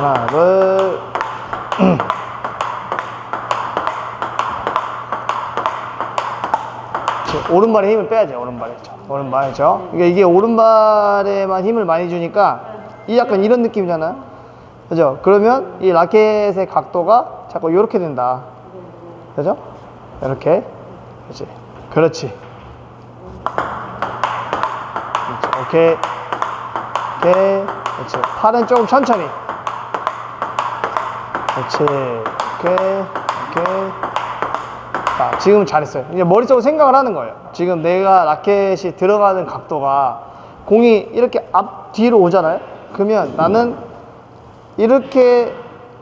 하나, 둘. 자, 오른발에 힘을 빼야죠, 오른발에. 자, 오른발이죠. 그러니까 이게 오른발에만 힘을 많이 주니까 이 약간 이런 느낌이잖아요. 그죠? 그러면 이 라켓의 각도가 자꾸 이렇게 된다. 그죠? 이렇게. 그렇지. 그렇지. 오케이. 오케이. 그렇지. 팔은 조금 천천히. 그렇지. 오케이. 오케이. 자, 지금 잘했어요. 이제 머릿속으로 생각을 하는 거예요. 지금 내가 라켓이 들어가는 각도가 공이 이렇게 앞, 뒤로 오잖아요? 그러면 나는 이렇게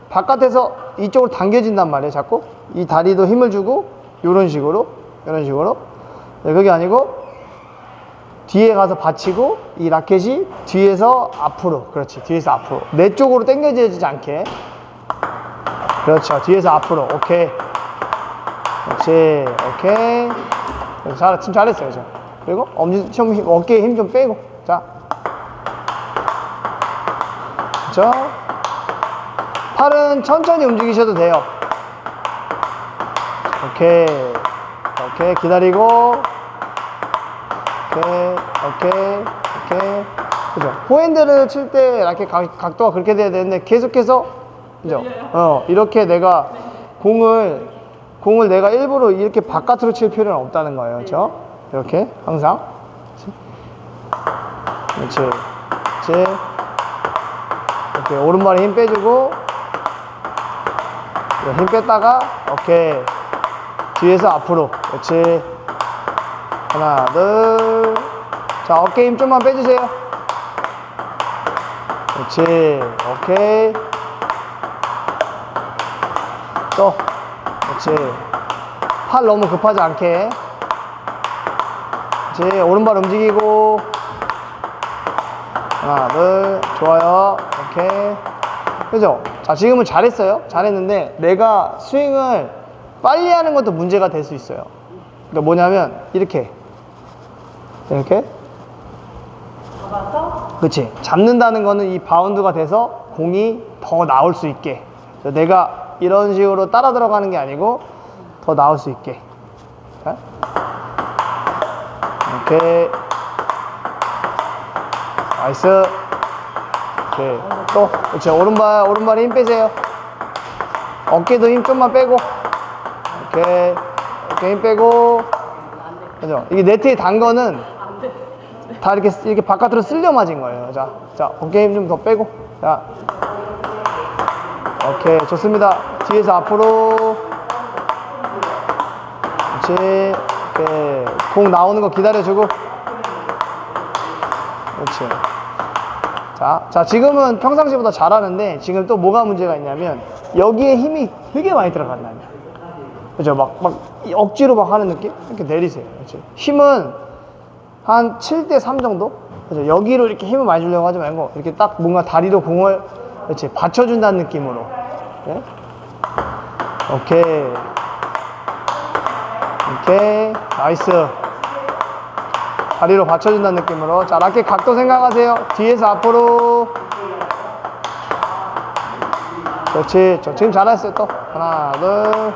바깥에서 이쪽으로 당겨진단 말이에요, 자꾸. 이 다리도 힘을 주고, 이런 식으로, 이런 식으로. 네, 그게 아니고, 뒤에 가서 받치고, 이 라켓이 뒤에서 앞으로. 그렇지, 뒤에서 앞으로. 내 쪽으로 당겨지지 않게. 그렇죠, 뒤에서 앞으로. 오케이. 그렇지, 오케이. 잘, 지금 잘했어요, 저. 그리고 엄지, 좀 힘- 어깨에 힘 좀 빼고. 자. 그렇죠? 팔은 천천히 움직이셔도 돼요. 오케이. 오케이. 기다리고. 오케이. 오케이. 오케이. 그죠? 포핸드를 칠 때 이렇게 각, 각도가 그렇게 돼야 되는데 계속해서 그죠? 어, 이렇게 내가 공을 공을 내가 일부러 이렇게 바깥으로 칠 필요는 없다는 거예요. 그렇죠? 이렇게 항상. 그렇지. 그렇지. 이렇게 오른발에 힘 빼주고 네, 힘 뺐다가 오케이 뒤에서 앞으로 그렇지 하나 둘 자 어깨 힘 좀만 빼주세요 그렇지 오케이 또 그렇지 팔 너무 급하지 않게 그렇지 오른발 움직이고 하나, 둘, 좋아요. 오케이. 그죠? 자, 지금은 잘했어요. 잘했는데, 내가 스윙을 빨리 하는 것도 문제가 될 수 있어요. 그러니까 뭐냐면, 이렇게. 이렇게. 그치. 잡는다는 거는 이 바운드가 돼서 공이 더 나올 수 있게. 내가 이런 식으로 따라 들어가는 게 아니고, 더 나올 수 있게. 자. 오케이. 나이스. 오케이. 또, 그렇죠. 오른발, 오른발에 힘 빼세요. 어깨도 힘 좀만 빼고. 오케이. 어깨 힘 빼고. 그죠. 이게 네트에 단 거는 다 이렇게, 이렇게 바깥으로 쓸려 맞은 거예요. 자, 자, 어깨 힘 좀 더 빼고. 자. 오케이. 좋습니다. 뒤에서 앞으로. 그렇지. 오케이. 공 나오는 거 기다려주고. 그렇지. 자, 자, 지금은 평상시보다 잘하는데 지금 또 뭐가 문제가 있냐면 여기에 힘이 되게 많이 들어간다면. 그죠? 막, 막이 억지로 막 하는 느낌? 이렇게 내리세요. 그렇지. 힘은 한 7대 3 정도? 그죠? 여기로 이렇게 힘을 많이 주려고 하지 말고 이렇게 딱 뭔가 다리로 공을 그렇지. 받쳐준다는 느낌으로. 네? 오케이. 오케이. 나이스. 다리로 받쳐준다는 느낌으로 자 라켓 각도 생각하세요 뒤에서 앞으로 그렇지 저 지금 잘했어요 또 하나 둘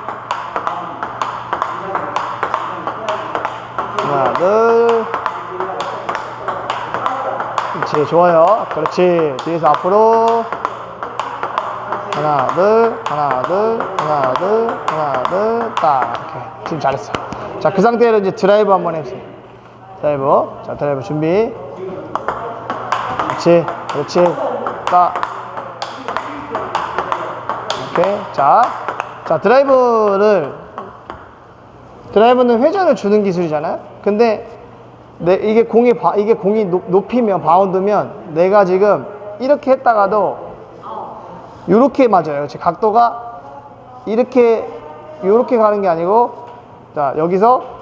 하나 둘 그렇지 좋아요 그렇지 뒤에서 앞으로 하나 둘 하나 둘 하나 둘 하나 둘딱 이렇게 지금 잘했어 자 그 상태로 이제 드라이브 한번 해보세요 드라이브. 자, 드라이브 준비. 그렇지. 그렇지. 딱. 오케이. 자. 자, 드라이브를, 드라이브는 회전을 주는 기술이잖아요? 근데, 내, 이게 공이, 바, 이게 공이 높, 높이면, 바운드면, 내가 지금 이렇게 했다가도, 요렇게 맞아요. 그렇지. 각도가 이렇게, 요렇게 가는 게 아니고, 자, 여기서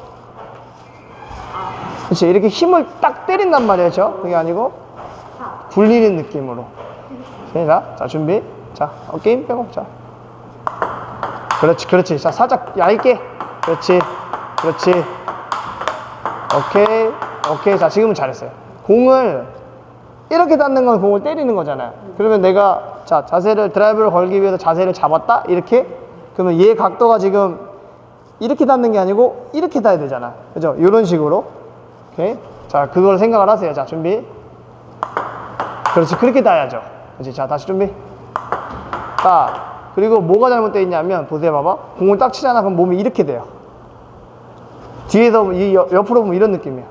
그렇지 이렇게 힘을 딱 때린단 말이죠 그게 아니고 굴리는 느낌으로. 자, 자 준비. 자 어깨 힘 빼고. 자. 그렇지 그렇지. 자 살짝 얇게. 그렇지 그렇지 오케이 오케이 자 지금은 잘했어요 공을 이렇게 닿는 건 공을 때리는 거잖아요. 그러면 내가 자 자세를 드라이브를 걸기 위해서 자세를 잡았다 이렇게 그러면 얘 각도가 지금 이렇게 닿는 게 아니고 이렇게 닿아야 되잖아. 그죠? 이런 식으로. 오케이. 자 그걸 생각을 하세요. 자 준비. 그렇지 그렇게 닿아야죠. 그렇지 자 다시 준비. 딱 그리고 뭐가 잘못되어 있냐면 보세요 봐봐 공을 딱 치잖아 그럼 몸이 이렇게 돼요. 뒤에서 이 옆- 옆으로 보면 이런 느낌이야.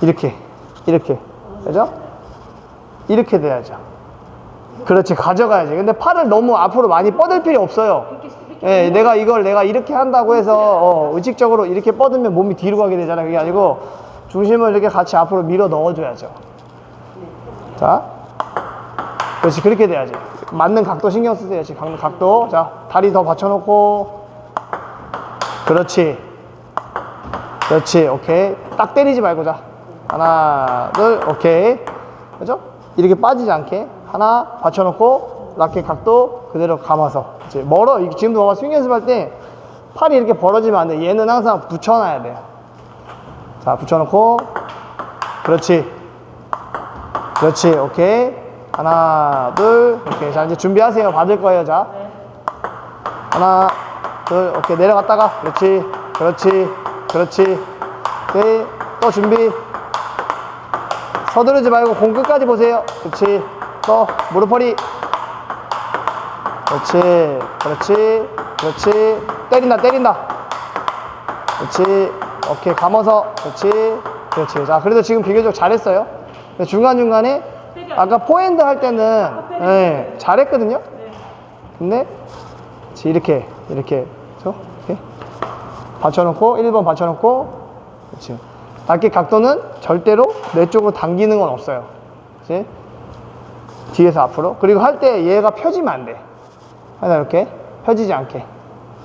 이렇게 이렇게 그죠? 이렇게 돼야죠. 그렇지 가져가야지. 근데 팔을 너무 앞으로 많이 뻗을 필요 없어요. 예, 내가 이걸 내가 이렇게 한다고 해서 어, 의식적으로 이렇게 뻗으면 몸이 뒤로 가게 되잖아. 그게 아니고 중심을 이렇게 같이 앞으로 밀어 넣어줘야죠. 자, 그렇지 그렇게 돼야지. 맞는 각도 신경 쓰세요. 지금 각- 각도. 자, 다리 더 받쳐놓고. 그렇지. 그렇지. 오케이. 딱 때리지 말고 자. 하나, 둘, 오케이. 그죠? 이렇게 빠지지 않게. 하나, 받쳐놓고, 라켓 각도 그대로 감아서. 이제 멀어. 이- 지금도 봐봐. 스윙 연습할 때 팔이 이렇게 벌어지면 안 돼. 얘는 항상 붙여놔야 돼요. 자, 붙여놓고. 그렇지. 그렇지. 오케이. 하나, 둘. 오케이. 자, 이제 준비하세요. 받을 거예요. 자. 하나, 둘, 오케이. 내려갔다가. 그렇지. 그렇지. 그렇지. 오케이. 또 준비. 서두르지 말고 공 끝까지 보세요. 그렇지. 또, 무릎 허리. 그렇지. 그렇지. 그렇지. 때린다, 때린다. 그렇지. 오케이. 감아서. 그렇지. 그렇지. 자, 그래도 지금 비교적 잘했어요. 중간중간에 아까 포핸드 할 때는 예, 잘했거든요. 근데 이렇게? 이렇게 받쳐놓고 1번 받쳐놓고 그렇지. 라켓 각도는 절대로 내 쪽으로 당기는 건 없어요. 그렇지? 뒤에서 앞으로 그리고 할 때 얘가 펴지면 안 돼. 하나 이렇게 펴지지 않게